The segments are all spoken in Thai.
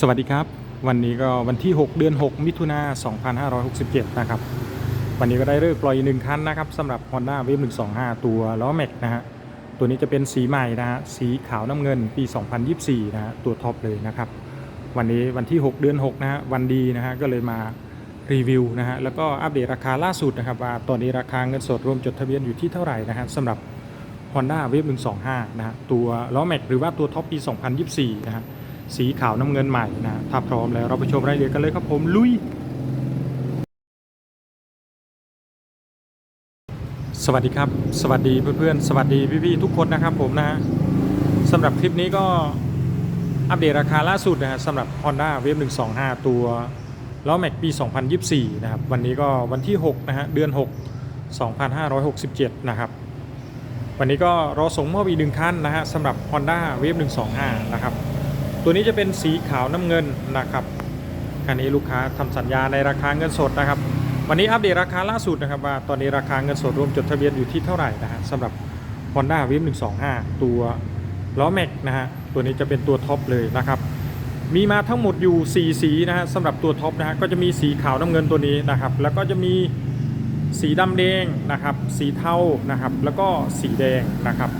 สวัสดีครับ วันนี้ก็วันที่ 6 เดือน 6 มิถุนา2567 นะครับ วันนี้ก็ได้เลิกปล่อยหนึ่งคันนะครับสำหรับ Honda w a v 125 ตัวล้อแม็กนะฮะตัวนี้จะเป็นสีใหม่นะฮะสีขาวน้ำเงินปี 2024 นะฮะตัวท็อปเลยนะครับ วันนี้วันที่ 6 เดือน 6 นะฮะวันดีนะฮะก็เลยมารีวิวนะฮะแล้วก็อัปเดตราคาล่าสุดนะครับว่าตอนนี้ราคาเงินสดรวมจดทะเบียนอยู่ที่เท่าไหร่นะฮะสำหรับ Honda w a v 125 นะฮะตัวล้อแม็กหรือว่าตัวท็อปปี 2024 นะฮะ สีขาวน้ำเงินใหม่นะถ้าพร้อมแล้วเราไปชมรายละเอียดกันเลยครับผมลุย สวัสดีครับ สวัสดีเพื่อนๆสวัสดีพี่ๆทุกคนนะครับผมนะสำหรับคลิปนี้ก็อัปเดตราคาล่าสุดนะฮะสำหรับ Honda Wave 125 ตัวล้อแม็กปี 2024 นะครับ วันนี้ก็วันที่ 6 นะฮะ เดือน 6 2567 นะครับ วันนี้ก็รอส่งมอบอีกหนึ่งคันนะฮะสำหรับ Honda Wave 125 นะครับ ตัวนี้จะเป็นสีขาวน้ำเงินนะครับคันนี้ลูกค้าทำสัญญาในราคาเงินสดนะครับ วันนี้อัปเดตราคาล่าสุดนะครับว่าตอนนี้ราคาเงินสดรวมจดทะเบียนอยู่ที่เท่าไหร่นะฮะสำหรับ Honda w a v 125 ตัวล้อแม็กนะฮะตัวนี้จะเป็นตัวท็อปเลยนะครับมีมาทั้งหมดอยู่ 4 สีนะฮะสำหรับตัวท็อปนะฮะก็จะมีสีขาวน้ำเงินตัวนี้นะครับ แล้วก็จะมีสีดำแดงนะครับ สีเทานะครับ แล้วก็สีแดงนะครับ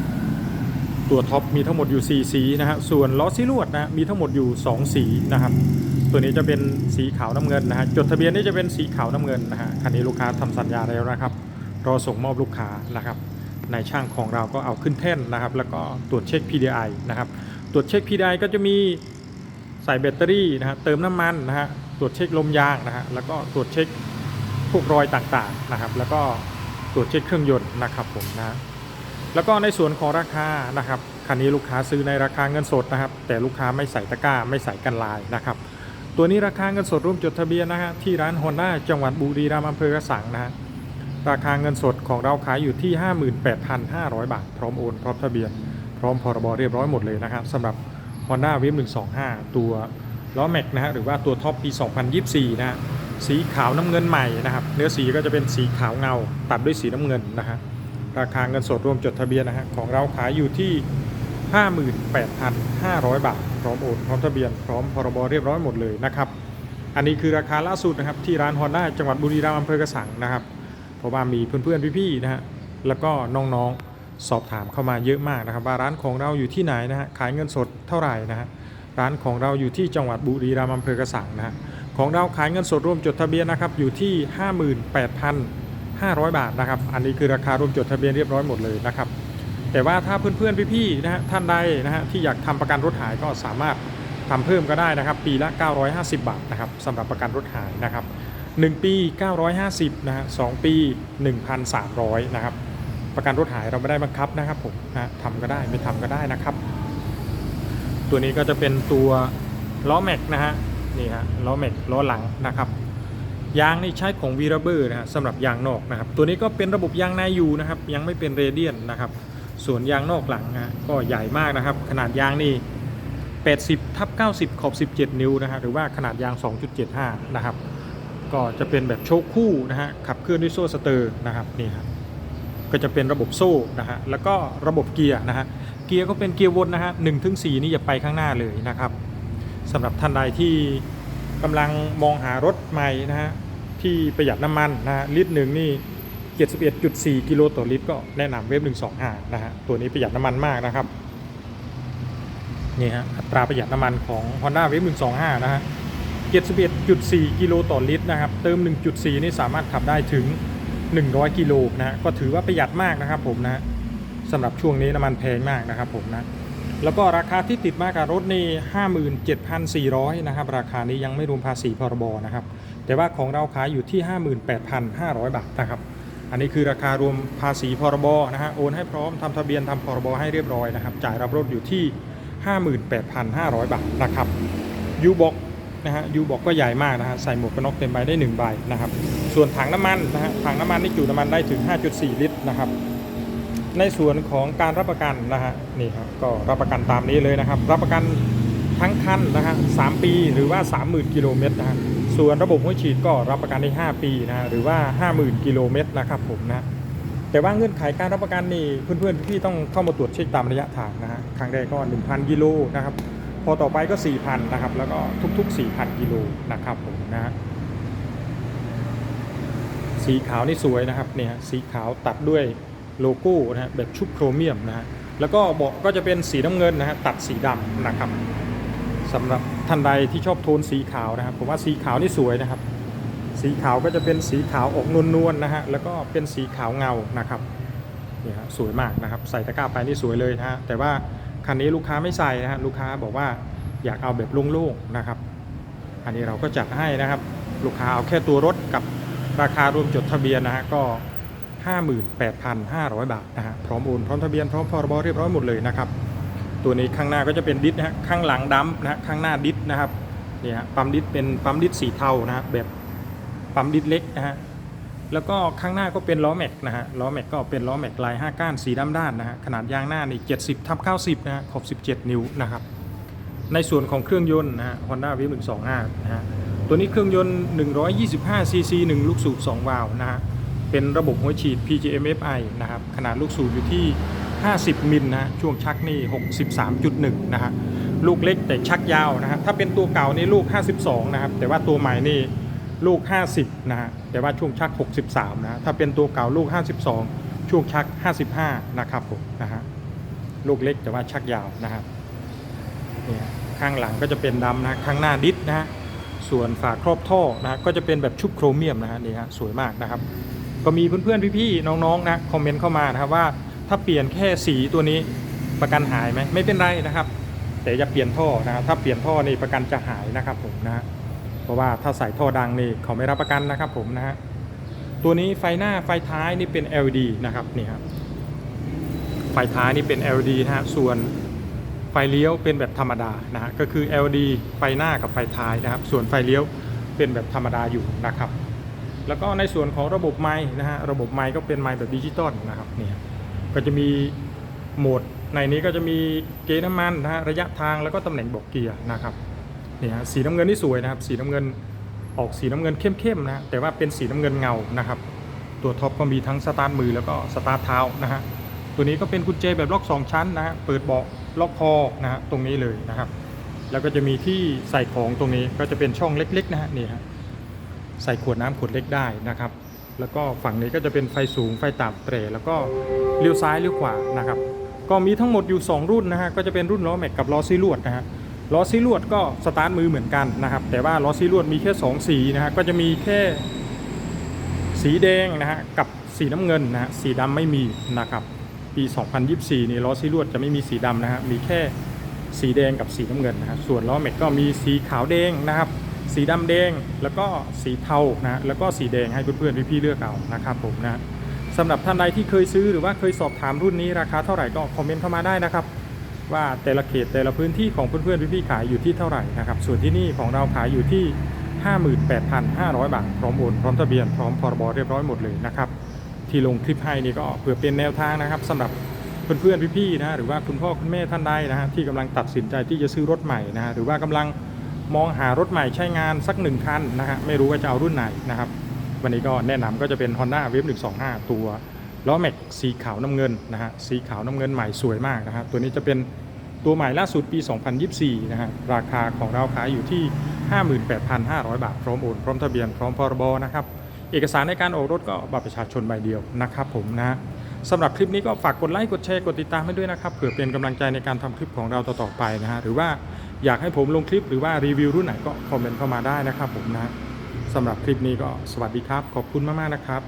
ตัวท็อปมีทั้งหมดอยู่ 4 สีนะฮะส่วนล้อซีลวดนะมีทั้งหมดอยู่ 2 สีนะครับ ตัวนี้จะเป็นสีขาวน้ำเงินนะฮะจดทะเบียนนี่จะเป็นสีขาวน้ำเงินนะฮะคันนี้ลูกค้าทำสัญญาแล้วนะครับรอส่งมอบลูกค้านะครับในช่างของเราก็เอาขึ้นแท่นนะครับ แล้วก็ตรวจเช็ค PDI นะครับตรวจเช็ค PDI ก็จะมีใส่แบตเตอรี่นะฮะเติมน้ำมันนะฮะตรวจเช็คลมยางนะฮะแล้วก็ตรวจเช็คพวกรอยต่างๆนะครับ แล้วก็ตรวจเช็คเครื่องยนต์นะครับผมนะ แล้วก็ในส่วนของราคานะครับคันนี้ลูกค้าซื้อในราคาเงินสดนะครับ แต่ลูกค้าไม่ใส่ตะกร้าไม่ใส่กันลายนะครับ ตัวนี้ราคาเงินสดร่วมจดทะเบียนนะฮะที่ร้านฮอนด้าจังหวัดบุรีรัมย์อำเภอกระสังนะฮะราคาเงินสดของเราขายอยู่ที่ 58,500 บาท พร้อมโอนพร้อมทะเบียน พร้อมพรบเรียบร้อยหมดเลยนะครับสำหรับ Honda w a v 125 ตัวล้อแม็กนะฮะหรือว่าตัวท็อปปี 2024 นะฮะสีขาวน้ำเงินใหม่นะครับ เนื้อสีก็จะเป็นสีขาวเงาตัดด้วยสีน้ำเงินนะฮะ ราคาเงินสดรวมจดทะเบียนนะฮะของเราขายอยู่ที่ 58,500 บาท พร้อมโอนพร้อมทะเบียนพร้อมพรบเรียบร้อยหมดเลยนะครับ อันนี้คือราคาล่าสุดนะครับที่ร้านฮอนด้าจังหวัดบุรีรัมย์อำเภอกระสังนะครับ เพราะว่ามีเพื่อนๆพี่ๆนะฮะแล้วก็น้องๆสอบถามเข้ามาเยอะมากนะครับ ว่าร้านของเราอยู่ที่ไหนนะฮะขายเงินสดเท่าไหร่นะฮะร้านของเราอยู่ที่จังหวัดบุรีรัมย์อำเภอกระสังนะฮะของเราขายเงินสดรวมจดทะเบียนนะครับอยู่ที่ 500 บาทนะครับ อันนี้คือราคารวมจดทะเบียนเรียบร้อยหมดเลยนะครับ แต่ว่าถ้าเพื่อนๆพี่ๆนะฮะท่านใดนะฮะที่อยากทำประกันรถหายก็สามารถทำเพิ่มก็ได้นะครับ ปีละ 950 บาทนะครับสำหรับประกันรถหายนะครับ 1 ปี 950นะฮะ2ปี 1,300นะครับประกันรถหายเราไม่ได้บังคับนะครับผมนะทำก็ได้ไม่ทำก็ได้นะครับ ตัวนี้ก็จะเป็นตัวล้อแม็กนะฮะนี่ฮะล้อแม็กล้อหลังนะครับ ยางนี่ใช้ของวีรเบอร์นะฮะสำหรับยางนอกนะครับ ตัวนี้ก็เป็นระบบยางในอยู่นะครับ ยังไม่เป็นเรเดียนนะครับ ส่วนยางนอกหลังนะฮะก็ใหญ่มากนะครับ ขนาดยางนี่ 80ทับ90 ขอบ 17 นิ้วนะฮะหรือว่าขนาดยาง 2.75 นะครับ ก็จะเป็นแบบโชคคู่นะฮะขับเคลื่อนด้วยโซ่สเตอร์นะครับนี่ครับก็จะเป็นระบบโซ่นะฮะแล้วก็ระบบเกียร์นะฮะเกียร์ก็เป็นเกียร์วนนะฮะหนึ่งถึงสี่นี่จะไปข้างหน้าเลยนะครับสำหรับท่านใดที่กำลังมองหารถใหม่นะฮะ ที่ประหยัดน้ำมันนะฮะลิตรหนึ่งนี่71.4 กิโลต่อลิตรก็แนะนำเว็บ125 นะฮะ ตัวนี้ประหยัดน้ำมันมากนะครับ นี่ฮะ อัตราประหยัดน้ำมันของ Honda w a v 125 นะฮะ 71.4 กิโลต่อลิตรนะครับ เติม 1.4 นี่สามารถขับได้ถึง 100 กิโลนะฮะ ก็ถือว่าประหยัดมากนะครับผมนะฮะสำหรับช่วงนี้น้ำมันแพงมากนะครับผมนะ แล้วก็ราคาที่ติดมากับรถนี่ 57,400 นะครับ ราคานี้ยังไม่รวมภาษีพรบนะครับ แต่ว่าของเราขายอยู่ที่ 58,500 บาทนะครับ อันนี้คือราคารวมภาษีพรบนะฮะโอนให้พร้อมทำทะเบียนทำพรบให้เรียบร้อยนะครับ จ่ายรับรถอยู่ที่ 58,500 บาทนะครับยูบอกนะฮะยูบอกก็ใหญ่มากนะฮะใส่หมวกกันน็อกเต็มใบได้1ใบนะครับ ส่วนถังน้ำมันนะฮะถังน้ำมันนี่จุน้ำมันได้ถึง 5.4 ลิตรนะครับ ในส่วนของการรับประกันนะฮะนี่ครับก็รับประกันตามนี้เลยนะครับ รับประกันทั้งคันนะฮะสามปีหรือว่า 30,000 กิโลเมตรนะฮะ ส่วนระบบหัวฉีดก็รับประกันได้ 5 ปีนะฮะหรือว่า 50,000 กิโลเมตรนะครับผมนะแต่ว่าเงื่อนไขการรับประกันนี่เพื่อนๆพี่ต้องเข้ามาตรวจเช็คตามระยะทางนะฮะครั้งแรกก็ 1,000 กิโลนะครับพอต่อไปก็ 4,000 นะครับ แล้วก็ทุก ๆ 4,000 กิโลนะครับผมนะฮะสีขาวนี่สวยนะครับเนี่ยสีขาวตัดด้วยโลโก้นะฮะแบบชุบโครเมียมนะฮะแล้วก็เบาะก็จะเป็นสีน้ำเงินนะฮะตัดสีดำนะครับ สำหรับท่านใดที่ชอบโทนสีขาวนะครับผมว่าสีขาวนี่สวยนะครับ สีขาวก็จะเป็นสีขาวออกนวลๆนะฮะแล้วก็เป็นสีขาวเงานะครับนี่ฮะสวยมากนะครับ ใส่ตะกร้าไปนี่สวยเลยนะฮะแต่ว่าคันนี้ลูกค้าไม่ใส่นะฮะลูกค้าบอกว่าอยากเอาแบบโล่งๆนะครับ อันนี้เราก็จัดให้นะครับ ลูกค้าเอาแค่ตัวรถกับราคารวมจดทะเบียนนะฮะก็ 58,500 บาทนะฮะพร้อมโอนพร้อมทะเบียนพร้อมพรบเรียบร้อยหมดเลยนะครับ ตัวนี้ข้างหน้าก็จะเป็นดิสนะฮะข้างหลังดัมป์นะฮะข้างหน้าดิสนะครับนี่ฮะปั๊มดิสเป็นปั๊มดิสสีเทานะฮะแบบปั๊มดิสเล็กนะฮะแล้วก็ข้างหน้าก็เป็นล้อแม็กนะฮะล้อแม็กก็เป็นล้อแม็กลาย 5 ก้านสีดำด้านนะฮะขนาดยางหน้านี่70ทับ90นะฮะขอบ17 นิ้วนะครับในส่วนของเครื่องยนต์นะฮะ Honda w i v 125นะฮะตัวนี้เครื่องยนต์ 125 cc 1 ลูกสูบ 2 วาล์วนะฮะ เป็นระบบหัวฉีด PGM-FI นะครับ ขนาดลูกสูบอยู่ที่ 50 มิลนะฮะช่วงชักนี่ 63.1 นะฮะลูกเล็กแต่ชักยาวนะฮะถ้าเป็นตัวเก่านี่ลูก 52 นะครับ แต่ว่าตัวใหม่นี่ลูก 50 นะฮะแต่ว่าช่วงชัก 63นะฮะถ้าเป็นตัวเก่าลูก 52 ช่วงชัก 55 นะครับผมนะฮะลูกเล็กแต่ว่าชักยาวนะครับเนี่ยข้างหลังก็จะเป็นดำนะข้างหน้าดิสนะฮะส่วนฝาครอบท่อนะฮะก็จะเป็นแบบชุบโครเมียมนะฮะนี่ฮะสวยมากนะครับ ก็มีเพื่อนๆพี่ๆน้องๆนะคอมเมนต์เข้ามานะครับว่า ถ้าเปลี่ยนแค่สีตัวนี้ประกันหายไหมไม่เป็นไรนะครับ แต่อย่าเปลี่ยนท่อนะครับถ้าเปลี่ยนท่อนี่ประกันจะหายนะครับผมนะฮะเพราะว่าถ้าใส่ท่อดังนี่เขาไม่รับประกันนะครับผมนะฮะตัวนี้ไฟหน้าไฟท้ายนี่เป็น LED นะครับนี่ครับไฟท้ายนี่เป็น LED นะฮะส่วนไฟเลี้ยวเป็นแบบธรรมดานะฮะก็คือ LED ไฟหน้ากับไฟท้ายนะครับ ส่วนไฟเลี้ยวเป็นแบบธรรมดาอยู่นะครับ แล้วก็ในส่วนของระบบไม้นะฮะระบบไม้ก็เป็นไม้แบบดิจิตอลนะครับเนี่ย ก็จะมีโหมดในนี้ก็จะมีเกณฑ์น้ำมันนะฮะระยะทางแล้วก็ตำแหน่งบอกเกียร์นะครับเนี่ยฮะสีน้ำเงินนี่สวยนะครับ สีน้ำเงินออกสีน้ำเงินเข้มๆนะแต่ว่าเป็นสีน้ำเงินเงานะครับ ตัวท็อปก็มีทั้งสตาร์ทมือแล้วก็สตาร์ทเท้านะฮะตัวนี้ก็เป็นกุญแจแบบล็อก 2 ชั้นนะฮะเปิดเบาะล็อกคอนะฮะตรงนี้เลยนะครับ แล้วก็จะมีที่ใส่ของตรงนี้ก็จะเป็นช่องเล็กๆนะฮะนี่ฮะใส่ขวดน้ำขวดเล็กได้นะครับ แล้วก็ฝั่งนี้ก็จะเป็นไฟสูงไฟต่ำเตรแล้วก็เลี้ยวซ้ายเลี้ยวขวานะครับ ก็มีทั้งหมดอยู่ 2 รุ่นนะฮะก็จะเป็นรุ่นล้อแม็กกับล้อซีลวดนะฮะล้อซีลวดก็สตาร์ทมือเหมือนกันนะครับ แต่ว่าล้อซีลวดมีแค่ 2 สีนะฮะก็จะมีแค่สีแดงนะฮะกับสีน้ำเงินนะฮะสีดำไม่มีนะครับ ปี 2024นี่ล้อซีลวดจะไม่มีสีดำนะฮะมีแค่สีแดงกับสีน้ำเงินนะฮะส่วนล้อแม็กก็มีสีขาวแดงนะครับ สีดำแดงแล้วก็สีเทานะแล้วก็สีแดงให้เพื่อนๆพี่ๆเลือกเอานะครับผมนะสำหรับท่านใดที่เคยซื้อหรือว่าเคยสอบถามรุ่นนี้ราคาเท่าไหร่ก็คอมเมนต์เข้ามาได้นะครับว่าแต่ละเขตแต่ละพื้นที่ของเพื่อนๆพี่ๆขายอยู่ที่เท่าไหร่นะครับส่วนที่นี่ของเราขายอยู่ที่ 58,500 บาทพร้อมโอนพร้อมทะเบียนพร้อมพรบเรียบร้อยหมดเลยนะครับที่ลงคลิปให้นี่ก็เพื่อเป็นแนวทางนะครับสำหรับเพื่อนๆพี่ๆนะฮะหรือว่าคุณพ่อคุณแม่ท่านใดนะฮะที่กำลังตัดสินใจที่จะซื้อรถใหม่นะฮะหรือว่ากำลัง มองหารถใหม่ใช้งานสักหนึ่งคันนะฮะไม่รู้ว่าจะเอารุ่นไหนนะครับ วันนี้ก็แนะนำก็จะเป็น Honda w a v e 125 ตัวล้อแม็กสีขาวน้ำเงินนะฮะสีขาวน้ำเงินใหม่สวยมากนะครับตัวนี้จะเป็นตัวใหม่ล่าสุดปี 2024 นะฮะราคาของเราขายอยู่ที่ 58,500 บาท พร้อมโอนพร้อมทะเบียนพร้อมพรบนะครับเอกสารในการออกรถก็บัตรประชาชนใบเดียวนะครับผมนะสำหรับคลิปนี้ก็ฝากกดไลค์กดแชร์กดติดตามให้ด้วยนะครับเผื่อเป็นกำลังใจในการทำคลิปของเราต่อๆไปนะฮะหรือว่า อยากให้ผมลงคลิปหรือว่ารีวิวรุ่นไหนก็คอมเมนต์เข้ามาได้นะครับผมนะสำหรับคลิปนี้ก็สวัสดีครับ ขอบคุณมากๆนะครับ